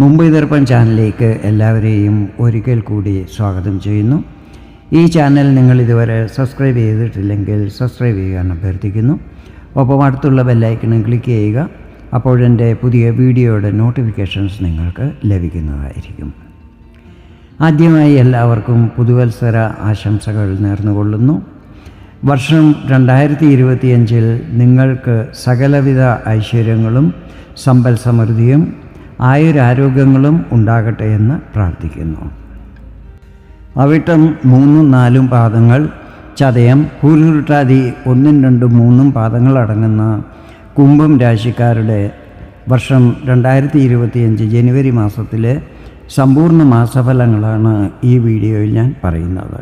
മുംബൈ ദർപ്പൺ ചാനലിലേക്ക് എല്ലാവരെയും ഒരിക്കൽ കൂടി സ്വാഗതം ചെയ്യുന്നു. ഈ ചാനൽ നിങ്ങൾ ഇതുവരെ സബ്സ്ക്രൈബ് ചെയ്തിട്ടില്ലെങ്കിൽ സബ്സ്ക്രൈബ് ചെയ്യാൻ അഭ്യർത്ഥിക്കുന്നു. ഒപ്പം അടുത്തുള്ള ബെല്ലൈക്കണും ക്ലിക്ക് ചെയ്യുക. അപ്പോഴെന്റെ പുതിയ വീഡിയോയുടെ നോട്ടിഫിക്കേഷൻസ് നിങ്ങൾക്ക് ലഭിക്കുന്നതായിരിക്കും. ആദ്യമായി എല്ലാവർക്കും പുതുവത്സര ആശംസകൾ നേർന്നുകൊള്ളുന്നു. വർഷം രണ്ടായിരത്തി ഇരുപത്തിയഞ്ചിൽ നിങ്ങൾക്ക് സകലവിധ ഐശ്വര്യങ്ങളും സമ്പൽ സമൃദ്ധിയും ആയുരാരോഗ്യങ്ങളും ഉണ്ടാകട്ടെ എന്ന് പ്രാർത്ഥിക്കുന്നു. അവിട്ടം മൂന്നും നാലും പാദങ്ങൾ ചതയം കൂരുരുട്ടാതി ഒന്നും രണ്ടും മൂന്നും പാദങ്ങൾ അടങ്ങുന്ന കുംഭം രാശിക്കാരുടെ വർഷം രണ്ടായിരത്തി ഇരുപത്തിയഞ്ച് ജനുവരി മാസത്തിലെ സമ്പൂർണ മാസഫലങ്ങളാണ് ഈ വീഡിയോയിൽ ഞാൻ പറയുന്നത്.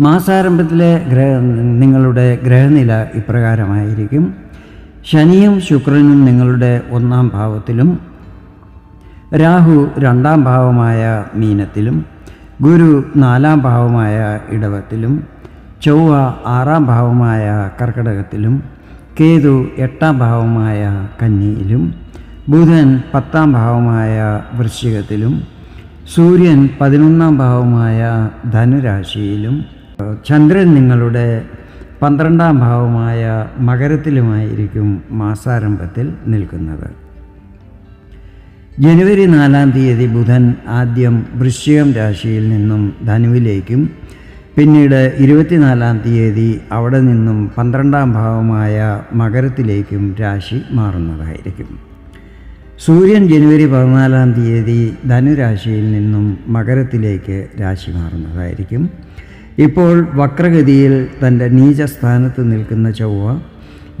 മാസാരംഭത്തിലെ ഗ്രഹ നിങ്ങളുടെ ഗ്രഹനില ഇപ്രകാരമായിരിക്കും. ശനിയും ശുക്രനും നിങ്ങളുടെ ഒന്നാം ഭാവത്തിലും രാഹു രണ്ടാം ഭാവമായ മീനത്തിലും ഗുരു നാലാം ഭാവമായ ഇടവത്തിലും ചൊവ്വ ആറാം ഭാവമായ കർക്കടകത്തിലും കേതു എട്ടാം ഭാവമായ കന്നിയിലും ബുധൻ പത്താം ഭാവമായ വൃശ്ചികത്തിലും സൂര്യൻ പതിനൊന്നാം ഭാവമായ ധനുരാശിയിലും ചന്ദ്രൻ നിങ്ങളുടെ പന്ത്രണ്ടാം ഭാവമായ മകരത്തിലുമായിരിക്കും മാസാരംഭത്തിൽ നിൽക്കുന്നത്. ജനുവരി നാലാം തീയതി ബുധൻ ആദ്യം വൃശ്ചികം രാശിയിൽ നിന്നും ധനുവിലേക്കും പിന്നീട് ഇരുപത്തിനാലാം തീയതി അവിടെ നിന്നും പന്ത്രണ്ടാം ഭാവമായ മകരത്തിലേക്കും രാശി മാറുന്നതായിരിക്കും. സൂര്യൻ ജനുവരി പതിനാലാം തീയതി ധനുരാശിയിൽ നിന്നും മകരത്തിലേക്ക് രാശി മാറുന്നതായിരിക്കും. ഇപ്പോൾ വക്രഗതിയിൽ തന്റെ നീചസ്ഥാനത്ത് നിൽക്കുന്ന ചൊവ്വ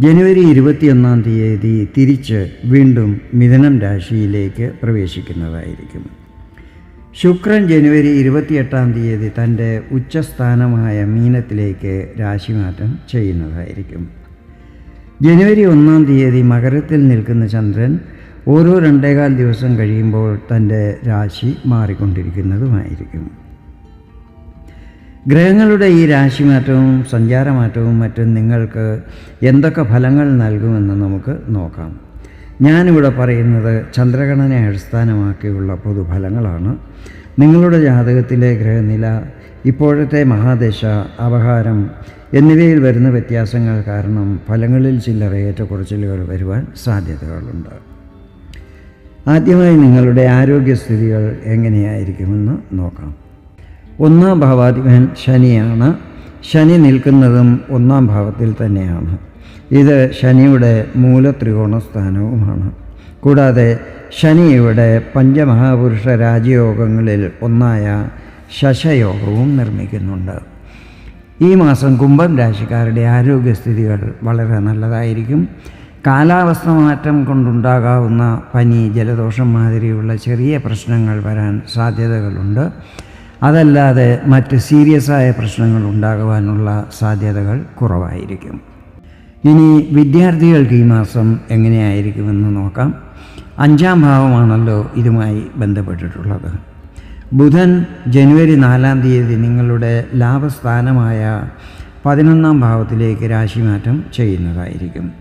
ജനുവരി ഇരുപത്തിയൊന്നാം തീയതി തിരിച്ച് വീണ്ടും മിഥുനം രാശിയിലേക്ക് പ്രവേശിക്കുന്നതായിരിക്കും. ശുക്രൻ ജനുവരി ഇരുപത്തിയെട്ടാം തീയതി തന്റെ ഉച്ചസ്ഥാനമായ മീനത്തിലേക്ക് രാശിമാറ്റം ചെയ്യുന്നതായിരിക്കും. ജനുവരി ഒന്നാം തീയതി മകരത്തിൽ നിൽക്കുന്ന ചന്ദ്രൻ ഓരോ രണ്ടേകാൽ ദിവസം കഴിയുമ്പോൾ തന്റെ രാശി മാറിക്കൊണ്ടിരിക്കുന്നതുമായിരിക്കും. ഗ്രഹങ്ങളുടെ ഈ രാശിമാറ്റവും സഞ്ചാരമാറ്റവും മറ്റും നിങ്ങൾക്ക് എന്തൊക്കെ ഫലങ്ങൾ നൽകുമെന്ന് നമുക്ക് നോക്കാം. ഞാനിവിടെ പറയുന്നത് ചന്ദ്രഗണനെ അടിസ്ഥാനമാക്കിയുള്ള പൊതുഫലങ്ങളാണ്. നിങ്ങളുടെ ജാതകത്തിലെ ഗ്രഹനില ഇപ്പോഴത്തെ മഹാദശ അപഹാരം എന്നിവയിൽ വരുന്ന വ്യത്യാസങ്ങൾ കാരണം ഫലങ്ങളിൽ ചില്ലറ ഏറ്റക്കുറച്ചിലുകൾ വരുവാൻ സാധ്യതകളുണ്ട്. ആദ്യമായി നിങ്ങളുടെ ആരോഗ്യസ്ഥിതികൾ എങ്ങനെയായിരിക്കുമെന്ന് നോക്കാം. ഒന്നാം ഭാവാധിപൻ ശനിയാണ്. ശനി നിൽക്കുന്നതും ഒന്നാം ഭാവത്തിൽ തന്നെയാണ്. ഇത് ശനിയുടെ മൂലത്രികോണ സ്ഥാനവുമാണ് കൂടാതെ ശനി ഇവിടെ പഞ്ചമഹാപുരുഷ രാജയോഗങ്ങളിൽ ഒന്നായ ശശയോഗവും നിർമ്മിക്കുന്നുണ്ട്. ഈ മാസം കുംഭം രാശിക്കാരുടെ ആരോഗ്യസ്ഥിതികൾ വളരെ നല്ലതായിരിക്കും. കാലാവസ്ഥ മാറ്റം കൊണ്ടുണ്ടാകാവുന്ന പനി ജലദോഷം മാതിരിയുള്ള ചെറിയ പ്രശ്നങ്ങൾ വരാൻ സാധ്യതകളുണ്ട്. അതല്ലാതെ മറ്റ് സീരിയസ് ആയ പ്രശ്നങ്ങൾ ഉണ്ടാകുവാനുള്ള സാധ്യതകൾ കുറവായിരിക്കും. ഇനി വിദ്യാർത്ഥികൾക്ക് ഈ മാസം എങ്ങനെയായിരിക്കുമെന്ന് നോക്കാം. അഞ്ചാം ഭാവമാണല്ലോ ഇതുമായി ബന്ധപ്പെട്ടിട്ടുള്ളത്. ബുധൻ ജനുവരി നാലാം തീയതി നിങ്ങളുടെ ലാഭസ്ഥാനമായ പതിനൊന്നാം ഭാവത്തിലേക്ക് രാശിമാറ്റം ചെയ്യുന്നതായിരിക്കും.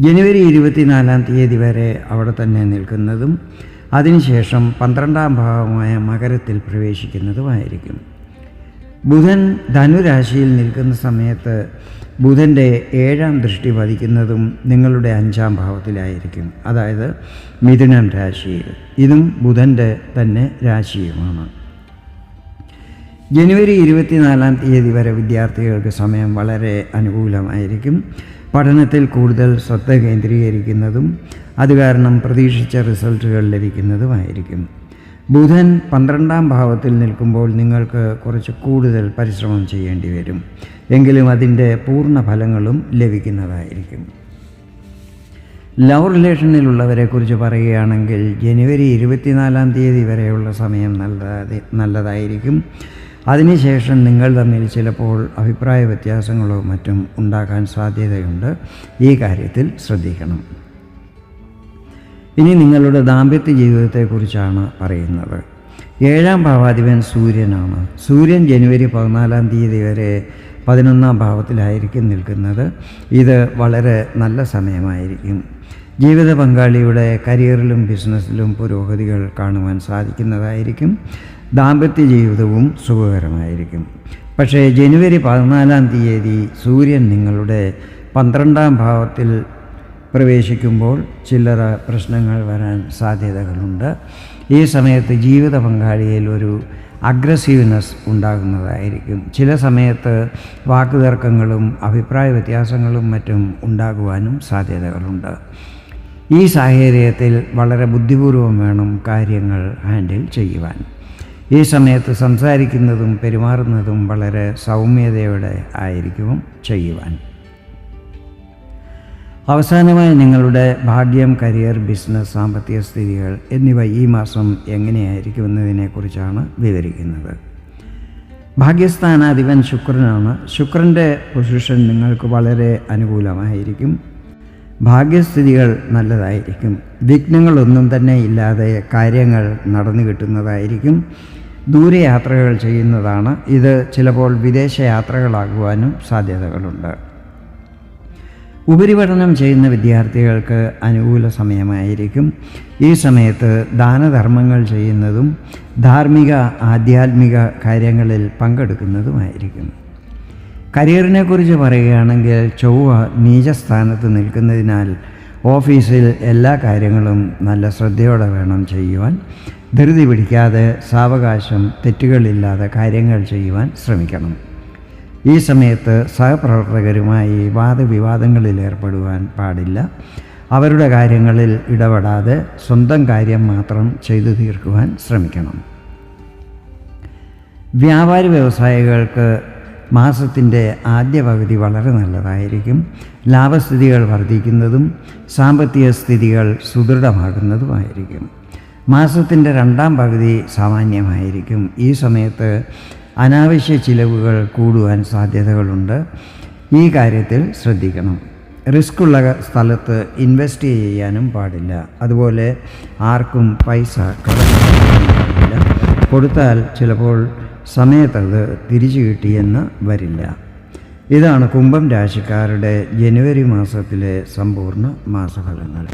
ജനുവരി ഇരുപത്തിനാലാം തീയതി വരെ അവിടെ തന്നെ നിൽക്കുന്നതും അതിനുശേഷം പന്ത്രണ്ടാം ഭാവമായ മകരത്തിൽ പ്രവേശിക്കുന്നതുമായിരിക്കും. ബുധൻ ധനുരാശിയിൽ നിൽക്കുന്ന സമയത്ത് ബുധന്റെ ഏഴാം ദൃഷ്ടി പതിക്കുന്നതും നിങ്ങളുടെ അഞ്ചാം ഭാവത്തിലായിരിക്കും. അതായത് മിഥുനം രാശിയിൽ. ഇതും ബുധന്റെ തന്നെ രാശിയുമാണ്. ജനുവരി ഇരുപത്തിനാലാം തീയതി വരെ വിദ്യാർത്ഥികൾക്ക് സമയം വളരെ അനുകൂലമായിരിക്കും. പഠനത്തിൽ കൂടുതൽ ശ്രദ്ധ കേന്ദ്രീകരിക്കുന്നതും അത് കാരണം പ്രതീക്ഷിച്ച റിസൾട്ടുകൾ ലഭിക്കുന്നതുമായിരിക്കും. ബുധൻ പന്ത്രണ്ടാം ഭാവത്തിൽ നിൽക്കുമ്പോൾ നിങ്ങൾക്ക് കുറച്ച് കൂടുതൽ പരിശ്രമം ചെയ്യേണ്ടി വരും. എങ്കിലും അതിന്റെ പൂർണ ഫലങ്ങളും ലഭിക്കുന്നതായിരിക്കും. ലവ് റിലേഷനിലുള്ളവരെക്കുറിച്ച് പറയുകയാണെങ്കിൽ ജനുവരി ഇരുപത്തിനാലാം തീയതി വരെയുള്ള സമയം നല്ലതാ നല്ലതായിരിക്കും. അതിനുശേഷം നിങ്ങൾ തമ്മിൽ ചിലപ്പോൾ അഭിപ്രായ വ്യത്യാസങ്ങളോ മറ്റും ഉണ്ടാക്കാൻ സാധ്യതയുണ്ട്. ഈ കാര്യത്തിൽ ശ്രദ്ധിക്കണം. ഇനി നിങ്ങളുടെ ദാമ്പത്യ ജീവിതത്തെക്കുറിച്ചാണ് പറയുന്നത്. ഏഴാം ഭാവാധിപൻ സൂര്യനാണ്. സൂര്യൻ ജനുവരി പതിനാലാം തീയതി വരെ പതിനൊന്നാം ഭാവത്തിലായിരിക്കും നിൽക്കുന്നത്. ഇത് വളരെ നല്ല സമയമായിരിക്കും. ജീവിത പങ്കാളിയുടെ കരിയറിലും ബിസിനസ്സിലും പുരോഗതികൾ കാണുവാൻ സാധിക്കുന്നതായിരിക്കും. ദാമ്പത്യ ജീവിതവും സുഖകരമായിരിക്കും. പക്ഷേ ജനുവരി പതിനാലാം തീയതി സൂര്യൻ നിങ്ങളുടെ പന്ത്രണ്ടാം ഭാവത്തിൽ പ്രവേശിക്കുമ്പോൾ ചില്ലറ പ്രശ്നങ്ങൾ വരാൻ സാധ്യതകളുണ്ട്. ഈ സമയത്ത് ജീവിത പങ്കാളിയിൽ ഒരു അഗ്രസീവ്നെസ് ഉണ്ടാകുന്നതായിരിക്കും. ചില സമയത്ത് വാക്കുതർക്കങ്ങളും അഭിപ്രായ വ്യത്യാസങ്ങളും മറ്റും ഉണ്ടാകുവാനും സാധ്യതകളുണ്ട്. ഈ സാഹചര്യത്തിൽ വളരെ ബുദ്ധിപൂർവം വേണം കാര്യങ്ങൾ ഹാൻഡിൽ ചെയ്യുവാൻ. ഈ സമയത്ത് സംസാരിക്കുന്നതും പെരുമാറുന്നതും വളരെ സൗമ്യതയോടെ ആയിരിക്കും ചെയ്യുവാൻ. അവസാനമായി നിങ്ങളുടെ ഭാഗ്യം കരിയർ ബിസിനസ് സാമ്പത്തിക സ്ഥിതികൾ എന്നിവ ഈ മാസം എങ്ങനെയായിരിക്കുമെന്നതിനെക്കുറിച്ചാണ് വിവരിക്കുന്നത്. ഭാഗ്യസ്ഥാനാധിപൻ ശുക്രനാണ്. ശുക്രന്റെ പൊസിഷൻ നിങ്ങൾക്ക് വളരെ അനുകൂലമായിരിക്കും. ഭാഗ്യസ്ഥിതികൾ നല്ലതായിരിക്കും. വിഘ്നങ്ങളൊന്നും തന്നെ ഇല്ലാതെ കാര്യങ്ങൾ നടന്നു കിട്ടുന്നതായിരിക്കും. ദൂരയാത്രകൾ ചെയ്യുന്നതാണ്. ഇത് ചിലപ്പോൾ വിദേശ യാത്രകളാകുവാനും സാധ്യതകളുണ്ട്. ഉപരിപഠനം ചെയ്യുന്ന വിദ്യാർത്ഥികൾക്ക് അനുകൂല സമയമായിരിക്കും. ഈ സമയത്ത് ദാനധർമ്മങ്ങൾ ചെയ്യുന്നതും ധാർമ്മിക ആധ്യാത്മിക കാര്യങ്ങളിൽ പങ്കെടുക്കുന്നതുമായിരിക്കും. കരിയറിനെ കുറിച്ച് പറയുകയാണെങ്കിൽ ചൊവ്വ നീചസ്ഥാനത്ത് നിൽക്കുന്നതിനാൽ ഓഫീസിൽ എല്ലാ കാര്യങ്ങളും നല്ല ശ്രദ്ധയോടെ വേണം ചെയ്യുവാൻ. ധൃതി പിടിക്കാതെ സാവകാശം തെറ്റുകളില്ലാതെ കാര്യങ്ങൾ ചെയ്യുവാൻ ശ്രമിക്കണം. ഈ സമയത്ത് സഹപ്രവർത്തകരുമായി വാദവിവാദങ്ങളിൽ ഏർപ്പെടുവാൻ പാടില്ല. അവരുടെ കാര്യങ്ങളിൽ ഇടപെടാതെ സ്വന്തം കാര്യം മാത്രം ചെയ്തു തീർക്കുവാൻ ശ്രമിക്കണം. വ്യാപാരി വ്യവസായികൾക്ക് മാസത്തിന്റെ ആദ്യ പകുതി വളരെ നല്ലതായിരിക്കും. ലാഭസ്ഥിതികൾ വർദ്ധിക്കുന്നതും സാമ്പത്തിക സ്ഥിതികൾ സുദൃഢമാകുന്നതുമായിരിക്കും. മാസത്തിന്റെ രണ്ടാം പകുതി സാമാന്യമായിരിക്കും. ഈ സമയത്ത് അനാവശ്യ ചിലവുകൾ കൂടുവാൻ സാധ്യതകളുണ്ട്. ഈ കാര്യത്തിൽ ശ്രദ്ധിക്കണം. റിസ്ക് ഉള്ള സ്ഥലത്ത് ഇൻവെസ്റ്റ് ചെയ്യാനും പാടില്ല. അതുപോലെ ആർക്കും പൈസ കടക്കില്ല കൊടുത്താൽ ചിലപ്പോൾ സമയത്തത് തിരിച്ചു കിട്ടിയെന്ന് വരില്ല. ഇതാണ് കുംഭം രാശിക്കാരുടെ ജനുവരി മാസത്തിലെ സമ്പൂർണ മാസഫലങ്ങൾ.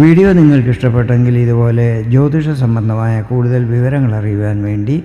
വീഡിയോ നിങ്ങൾക്ക് ഇഷ്ടപ്പെട്ടെങ്കിൽ ഇതുപോലെ ജ്യോതിഷ സംബന്ധമായ കൂടുതൽ വിവരങ്ങൾ അറിയുവാൻ വേണ്ടി